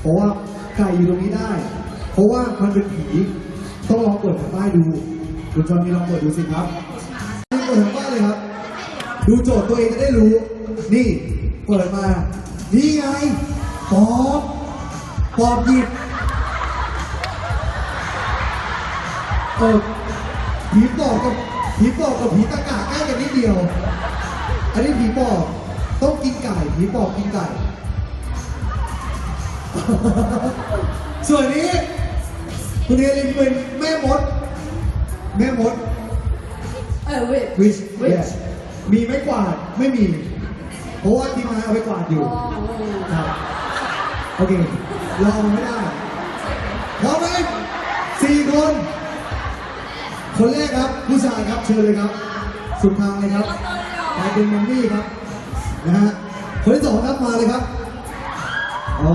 เพราะว่าไก่อยู่ตรงนี้ได้ เพราะว่ามันเป็นผีต้องลองเปิดแผ่นป้ายดูคุณจอมีลองเปิดดูสิครับเปิดแผ่นป้ายเลยครับ ดูโจทย์ตัวเองจะได้รู้ นี่เปิดมา นี่ไงปอบปอบหยิบเออผีปอบกับผีปอบกับผีตะกาใกล้กันนิดเดียว อันนี้ผีปอบต้องกินไก่ผีปอบกินไก่ ส่วนนี้ คุณเอลินเป็นแม่มด แม่มดเออเว้ยวิชมีไม้กวาดไม่มี เพราะว่าทีมงานเอาไปกวาดอยู่อ๋อครับโอเคเราเอาไม่ได้พร้อมไหมสี่คน คนแรกครับ ผู้ชายครับเชิญเลยครับ สุดทางเลยครับกลายเป็นมัมมี่ครับ นะฮะ คนที่สองครับมาเลยครับอ๋อ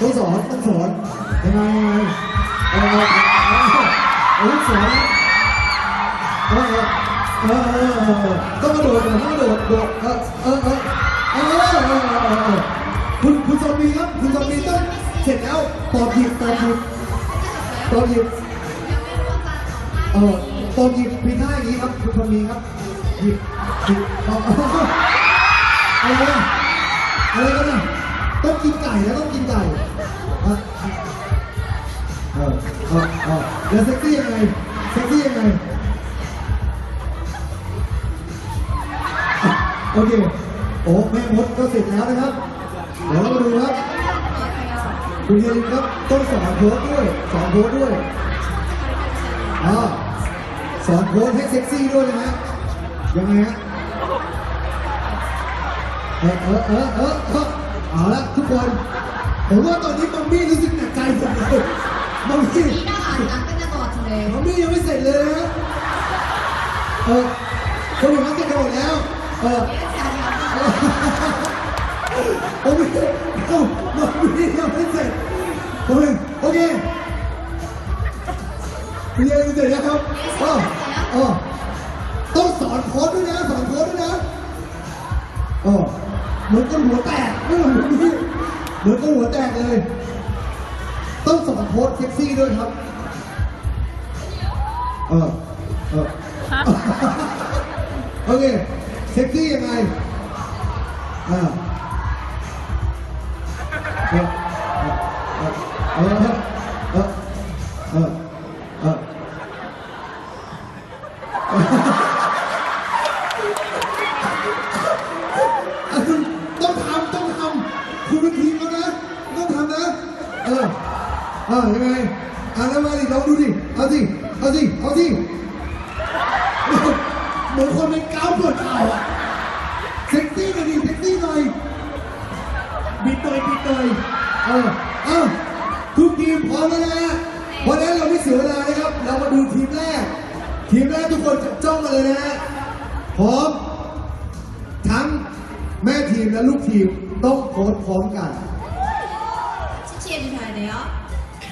ต้องสอนต้องสอนยังไงยังไงเออสอนเออเออเออต้องกระโดดต้องกระโดดโดดเออเออเออเออคุณคุณซอมบี้ครับคุณซอมบี้ต้องเสร็จแล้วตอบหยิบตอบหยิบตอบหยิบเออตอบหยิบพีท่าอย่างนี้ครับคุณซอมีครับหยิบหยิบเอาเอาอะไรกันอะไรกันนะ ต้องกินไก่แล้วต้องกินไก่อะเออเออเออแล้วเซ็กซี่ยังไงเซ็กซี่ยังไงโอเคโอ้แม่มดก็เสร็จแล้วนะครับ เดี๋ยวเรามาดูครับคุณเฮลินครับต้องสอนโค้ดด้วยสอนโค้ดด้วยอ่าสอนโค้ดให้เซ็กซี่ด้วยนะฮะยังไงฮะเออเออเออเออ เออเอาละทุกคน ผมว่าตอนนี้มัมมี่รู้สึกหนักใจหมดเลยมัมมี่ 이랑 안, 안 끝난 것 같은데 มัมมี่ยังไม่เสร็จเลยนะฮะเออคนอื่นเขาเสร็จกันหมดแล้ว เออ 예은 씨 아직 안 끝났어요 โอ้ไม่เอ้ามันมียังไม่เสร็จโอเคโอเคเรียนเสร็จแล้วครับอ๋ออ๋อต้องสอนโค้ดด้วยนะ สอนโค้ดด้วยนะอ๋อเหมือนคนหัวแตกไม่ เหมือนนี่เหมือนคนหัวแตกเลย ต้องสอนโค้ดเซ็กซี่ด้วยครับ เออเออโอเคเซ็กซี่ยังไงอ่าเออเออเออเออ เออยังไงอะแล้วมาดิลองดูดิเอาสิเอาสิเอาสิเหมือนคนเป็นก้าวปวดเข่าอะเซ็กซี่หน่อยดิเซ็กซี่หน่อยปิดเลยปิดเลยเออเออทุกทีมพร้อมแล้วนะฮะเพราะนั้นเราไม่เสียเวลานะครับ เรามาดูทีมแรก ทีมแรกทุกคนจับจ้องมาเลยนะฮะพร้อมทั้งแม่ทีมและลูกทีมต้องโพสพร้อมกัน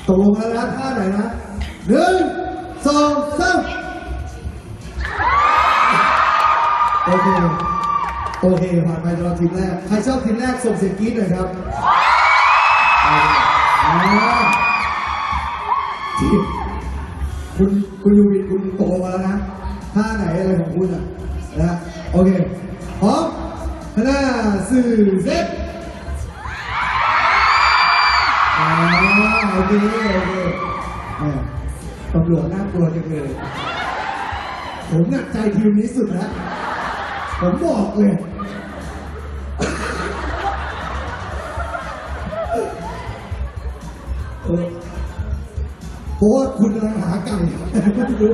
ตกลงแล้วท่าไหนนะหนึ่งสองสามโอเคโอเคผ่านไปรับทีมแรก ใครชอบทีมแรกส่งเสียงกรี๊ดหน่อยครับทีมคุณคุณยูวินคุณโตมาแล้วนะท่าไหนอะไรของคุณอะนะโอเคพร้อมห้าสี่เซ็ต โอเคโอเคแหมตำรวจน่ากลัวจังเลยผมหนักใจทีมนี้สุดแล้ว ผมบอกเลยเออเพราะว่าคุณกำลังหาไก่ไม่รู้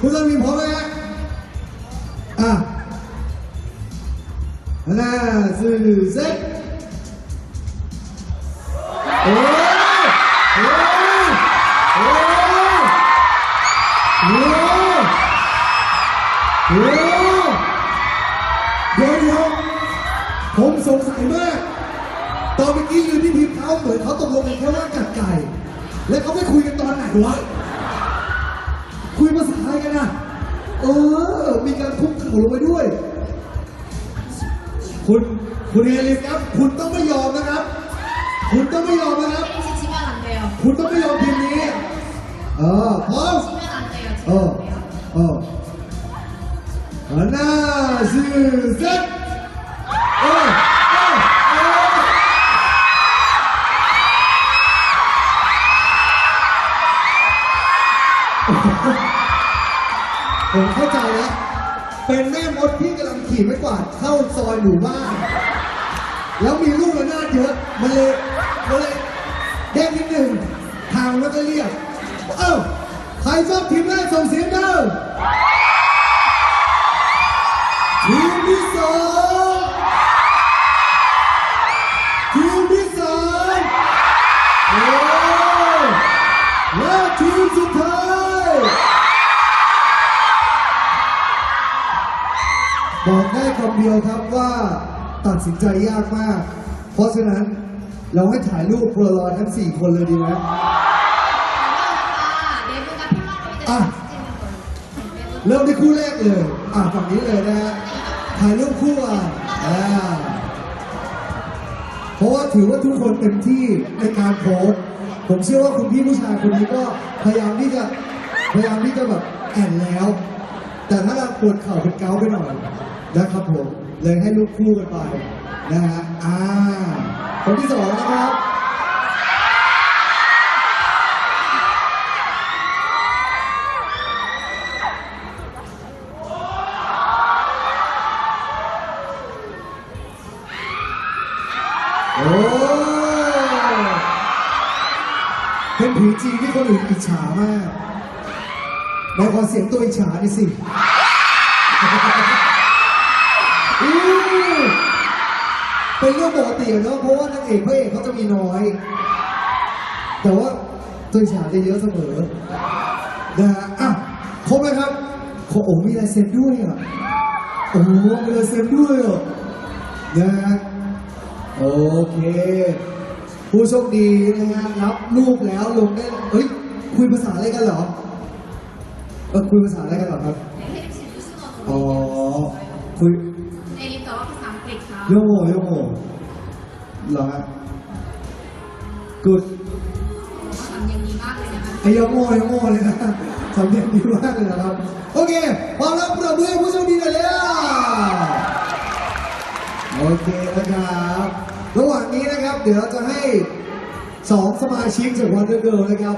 คุณจะมีพร้อมไหมฮะอะหน้าสี่อเซ็ตโอ้ เดี๋ยวเดี๋ยผมสงสัยมาก ตอนเมื่อกี้ยืนที่พิมพ์เขาเหมือนเขาตกลงกันแค่ว่ากัดไก่ แล้วเขาไม่คุยกันตอนไหนวะ คุยภาษาไทยกันนะเออ มีการคุกเข่าลงไปด้วย คุณคุณเอลินครับ คุณต้องไม่ยอมนะครับ คุณต้องไม่ยอมนะครับ.คุณต้องไม่ยอมทีมนี้ เออพร้อม 지. เออ 지. เออ ฮันน่าซื่อเซ็ตเออเออเออผมเข้าใจแล้ว เป็นแม่มดที่กำลังขี่ไม่กวาดเข้าซอยหมู่บ้าน แล้วมีลูกระนาดเยอะ มันเลยมันเลยแดงนิดหนึ่ง ทางแล้วก็เรียก เอ้า ใครชอบทีมแรกส่งเสียงเด้อ เดียวครับว่าตัดสินใจยากมาก เพราะฉะนั้นเราให้ถ่ายรูปโพลาอยทั้ง 4 คนเลยดีไหม อะ เริ่มที่คู่แรกเลย อะฝั่งนี้เลยนะฮะถ่ายรูปคู่อะเพราะว่าถือว่าทุกคนเต็มที่ในการโพสต์ผมเชื่อว่าคุณพี่ผู้ชายคนนี้ก็พยายามที่จะพยายามที่จะแบบแอนแล้ว แต่ถ้าเราปวดเข่าเป็นเกาไปหน่อย นะครับผมเลยให้ลูกคู่กันไปนะฮะอ่าคนที่สองนะครับโอ้เป็นผีจีนที่คนอื่นอิจฉามากในขอเสียงตัวอิจฉาดิสิ เป็นเรื่องปกติอยู่แล้เพราะว่านางเอกพระเอกเขาจะมีน้อย แต่ว่าตัวฉากจะเยอะเสมอนะฮะอะครบแล้ครับโอ้โหมีลายเซ็นด้วยอะโอ้โหมีลายเซ็นด้วยอะนะฮะโอเค ผู้โชคดีนะฮะรับรูปแล้วลงได้เฮ้ยคุยภาษาอะไรกันเหรอเออคุยภาษาอะไรกันเหรอครับอ๋อคุย 쌍끌이가. โยโมโยโมเหรอฮะกูด 감정이 막 그냥 ไอโยโมโยโมเลยนะสำเนียงดีมากเลยนะครับ โอเคพร้อมแล้วปรบมือให้ผู้โชคดีหน่อยเลยโอเคนะครับ ระหว่างนี้นะครับ เดี๋ยวเราจะให้สองสมาชิกจากวันเดอร์เกิลนะครับ